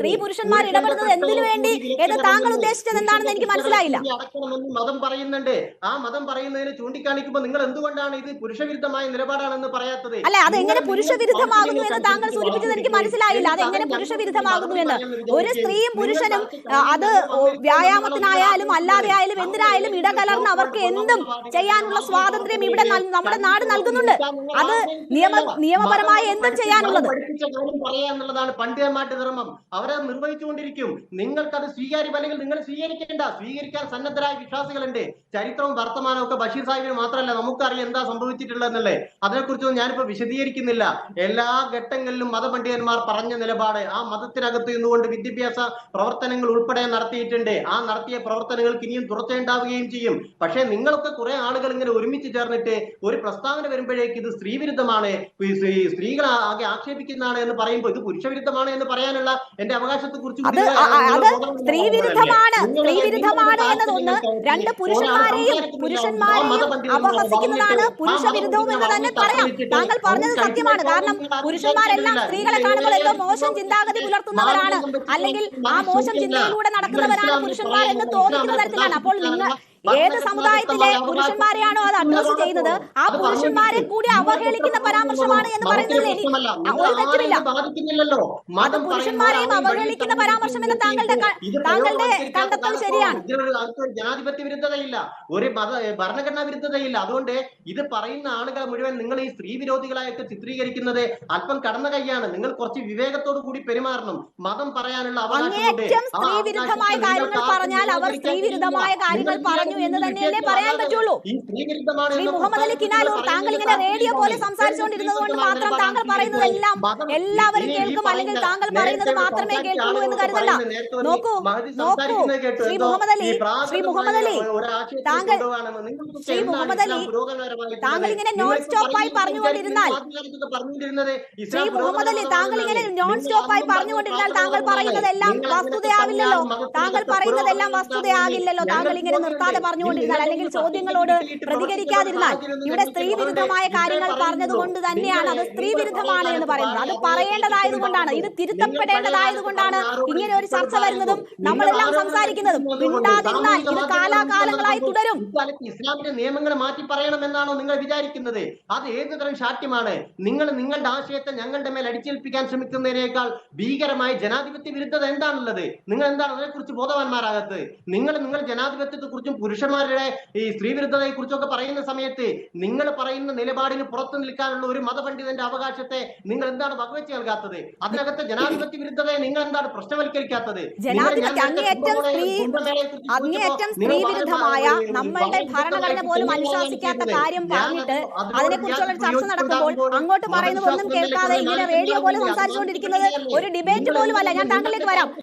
സ്ത്രീ പുരുഷന്മാർ ഇടപെടുന്നത് എന്തിനു വേണ്ടി എന്ന് താങ്കൾ ഉദ്ദേശിച്ചത് എന്താണെന്ന് എനിക്ക് മനസ്സിലായില്ല. മതം പറയുന്നുണ്ട്. ആ മതം പറയുന്നതിനെ ചൂണ്ടിക്കാണിക്കുമ്പോൾ നിങ്ങൾ എന്തുകൊണ്ടാണ് ഇത് പുരുഷവിരുദ്ധമായ നിലപാടാണെന്ന് പറയാത്തത്? അല്ല അത് എങ്ങനെ പുരുഷവിരുദ്ധമാകുന്നു പുരുഷ വിരുദ്ധമാകുന്നു എന്ന് താങ്കൾ സൂചിപ്പിച്ചത് എനിക്ക് മനസ്സിലായില്ല. അത് എങ്ങനെ പുരുഷ വിരുദ്ധമാകുന്നു എന്ന്. ഒരു സ്ത്രീയും പുരുഷനും അത് വ്യായാമത്തിനായാലും അല്ലാതെ ആയാലും എന്തിനായാലും ഇടകലർന്ന് അവർക്ക് എന്തും ചെയ്യാനുള്ള സ്വാതന്ത്ര്യം ഇവിടെ നമ്മുടെ നാട് നൽകുന്നുണ്ട്. അത് നിയമ നിയമപരമായി എന്തും ചെയ്യാനുള്ളത്. പറയാന്നുള്ളതാണ് പറയാ എന്നുള്ളതാണ് പണ്ഡിതന്മാരുടെ അവരത് നിർവഹിച്ചുകൊണ്ടിരിക്കും. നിങ്ങൾക്കത് നിങ്ങൾ സ്വീകരിക്കേണ്ട സ്വീകരിക്കാൻ സന്നദ്ധരായ വിശ്വാസികളുണ്ട്. ചരിത്രവും വർത്തമാനവും ഒക്കെ ബഷീർ സാഹിബിന് മാത്രമല്ല നമുക്കറിയാം എന്താ സംഭവിച്ചിട്ടുള്ളതെന്നല്ലേ അതിനെക്കുറിച്ചൊന്നും ഞാനിപ്പോൾ വിശദീകരിക്കുന്നില്ല. എല്ലാ ഘട്ടങ്ങളിലും മതപണ്ഡിതന്മാർ പറഞ്ഞ നിലപാട് ആ മതത്തിനകത്ത് നിന്നുകൊണ്ട് വിദ്യാഭ്യാസ പ്രവർത്തനങ്ങൾ ഉൾപ്പെടെ നടത്തിയിട്ടുണ്ട്. ആ നടത്തിയ പ്രവർത്തനങ്ങൾക്ക് ഇനിയും തുറച്ചുണ്ടാവുകയും ചെയ്യും. പക്ഷേ നിങ്ങളൊക്കെ കുറെ ആളുകൾ ഇങ്ങനെ ഒരുമിച്ച് ചേർന്നിട്ട് ഒരു പ്രസ്താവന വരുമ്പോഴേക്ക് ഇത് സ്ത്രീവിരുദ്ധമാണ്. സ്ത്രീകളെ ആകെ ആക്ഷേപിക്കുന്നതാണ് എന്ന് പറയുമ്പോൾ ഇത് പുരുഷവിരുദ്ധമാണ് എന്ന് പറയാനുള്ള എന്റെ അത് സ്ത്രീ വിരുദ്ധമാണ്. സ്ത്രീ വിരുദ്ധമാണ് എന്നതൊന്ന് രണ്ട് പുരുഷന്മാരെയും പുരുഷന്മാരെയും അപഹസിക്കുന്നതാണ് പുരുഷ വിരുദ്ധവും എന്ന് തന്നെ പറയാം. താങ്കൾ പറഞ്ഞത് സത്യമാണ്. കാരണം പുരുഷന്മാരെല്ലാം സ്ത്രീകളെ കാണുമ്പോൾ എന്തോ മോശം ചിന്താഗതി പുലർത്തുന്നവരാണ്. അല്ലെങ്കിൽ ആ മോശം ചിന്തയിലൂടെ നടക്കുന്നവരാണ് പുരുഷന്മാർ എന്ന് തോന്നിക്കുന്ന തരത്തിലാണ്. അപ്പോൾ നിങ്ങൾ ഏത് സമുദായത്തിലെ പുരുഷന്മാരെയാണോ അത് അഡ്രസ് ചെയ്യുന്നത്? ആ പുരുഷന്മാരെ കൂടി അവഹേളിക്കുന്ന പരാമർശമാണ് എന്ന് പറയുന്നതിൽ എനിക്ക് ആ, ഒരു തെറ്റുമില്ല. അത് പുരുഷന്മാരെയും അവഹേളിക്കുന്ന പരാമർശം എന്ന് താങ്കളുടെ താങ്കളുടെ കണ്ടെത്തൽ ശരിയാണ്. ജനാധിപത്യ വിരുദ്ധതയില്ല. ഒരു മത ഭരണഘടനാ വിരുദ്ധതയില്ല. അതുകൊണ്ട് ഇത് പറയുന്ന ആളുകൾ മുഴുവൻ നിങ്ങൾ ഈ സ്ത്രീ വിരോധികളായിട്ട് ചിത്രീകരിക്കുന്നത് അല്പം കടന്ന കൈയാണ്. നിങ്ങൾ കുറച്ച് വിവേകത്തോടു കൂടി പെരുമാറണം. മതം പറയാനുള്ള അവകാശമുണ്ട്. അങ്ങേയറ്റം സ്ത്രീ വിരുദ്ധമായ കാര്യങ്ങൾ പറഞ്ഞാൽ അവർ സ്ത്രീ വിരുദ്ധമായ കാര്യങ്ങൾ പറഞ്ഞു എന്ന് തന്നെയല്ലേ പറയാൻ പറ്റുള്ളൂ. ശ്രീ മുഹമ്മദ് അലി കിനാലൂർ താങ്കൾ ഇങ്ങനെ റേഡിയോ പോലെ സംസാരിച്ചുകൊണ്ടിരുന്നത് കൊണ്ട് മാത്രം താങ്കൾ പറയുന്നതെല്ലാം എല്ലാവരും കേൾക്കും അല്ലെങ്കിൽ താങ്കൾ പറയുന്നത് മാത്രമേ കേൾക്കുള്ളൂ എന്ന് കരുതണ്ട നോക്കൂ നോക്കൂ. ശ്രീ മുഹമ്മദ് അലി ശ്രീ മുഹമ്മദ് അലി താങ്കൾ ശ്രീ മുഹമ്മദ് അലി താങ്കൾ ഇങ്ങനെ നോൺ സ്റ്റോപ്പായി പറഞ്ഞുകൊണ്ടിരുന്നാൽ ശ്രീ മുഹമ്മദ് അലി താങ്കൾ ഇങ്ങനെ നോൺ സ്റ്റോപ്പായി പറഞ്ഞുകൊണ്ടിരുന്നാൽ താങ്കൾ പറയുന്നതെല്ലാം വസ്തുതയാവില്ലല്ലോ. താങ്കൾ പറയുന്നതെല്ലാം വസ്തുതയാകില്ലല്ലോ. താങ്കൾ ഇങ്ങനെ നിർത്താതെ പറഞ്ഞുകൊണ്ടിരുന്നാൽ അല്ലെങ്കിൽ ചോദ്യങ്ങളോട് പ്രതികരിക്കാതിരുന്നാൽ ഇവിടെ സ്ത്രീ വിരുദ്ധമായ കാര്യങ്ങൾ പറഞ്ഞതുകൊണ്ട് തന്നെയാണ് അത് സ്ത്രീ വിരുദ്ധമാണ് എന്ന് പറയുന്നത് അത് പറയേണ്ടതായതുകൊണ്ടാണ്. ഇത് തിരുത്തപ്പെടേണ്ടതായതുകൊണ്ടാണ് ഇങ്ങനെ ഒരു ചർച്ച വരുന്നതും നമ്മളെല്ലാം സംസാരിക്കുന്നതും ഉണ്ടാതിരുന്നാൽ ഇത് കാലാകാലങ്ങളായി തുടരും. ഇസ്ലാമിന്റെ നിയമങ്ങൾ മാറ്റി പറയണമെന്നാണോ നിങ്ങൾ വിചാരിക്കുന്നത്? അത് ഏത് തരം ശാഠ്യമാണ്? നിങ്ങൾ നിങ്ങളുടെ ആശയത്തെ ഞങ്ങളുടെ മേൽ അടിച്ചേൽപ്പിക്കാൻ ശ്രമിക്കുന്നതിനേക്കാൾ ഭീകരമായ ജനാധിപത്യ വിരുദ്ധത എന്താണുള്ളത്? നിങ്ങൾ എന്താണ് അതിനെക്കുറിച്ച് ബോധവാന്മാരാകത്ത് നിങ്ങൾ നിങ്ങൾ ജനാധിപത്യത്തെ കുറിച്ചും പുരുഷന്മാരുടെ ഈ സ്ത്രീ വിരുദ്ധതയെ കുറിച്ചൊക്കെ പറയുന്ന സമയത്ത് നിങ്ങൾ പറയുന്ന നിലപാടിന് പുറത്തു നിൽക്കാനുള്ള ഒരു മതപണ്ഡിതന്റെ അവകാശത്തെ നിങ്ങൾ എന്താണ് വകവെച്ച് നൽകാത്തത്? അതിനകത്തെ ജനാധിപത്യ വിരുദ്ധതയെ നിങ്ങൾ എന്താണ് പ്രശ്നവൽക്കരിക്കാത്തത്? അങ്ങേയറ്റം സ്ത്രീ വിരുദ്ധമായ നമ്മളുടെ ഭരണഘടന പോലും അനുശാസിക്കാത്ത കാര്യം പറഞ്ഞിട്ട് അതിനെക്കുറിച്ചുള്ള ചർച്ച നടക്കുമ്പോൾ അങ്ങോട്ട് പറയുന്നതൊന്നും കേൾക്കാതെ ഇങ്ങനെ റേഡിയോ പോലെ സംസാരിച്ചുകൊണ്ടിരിക്കുന്നത് ഒരു ഡിബേറ്റ് പോലും അല്ല ഞാൻ താങ്കളിലേക്ക് വരാം.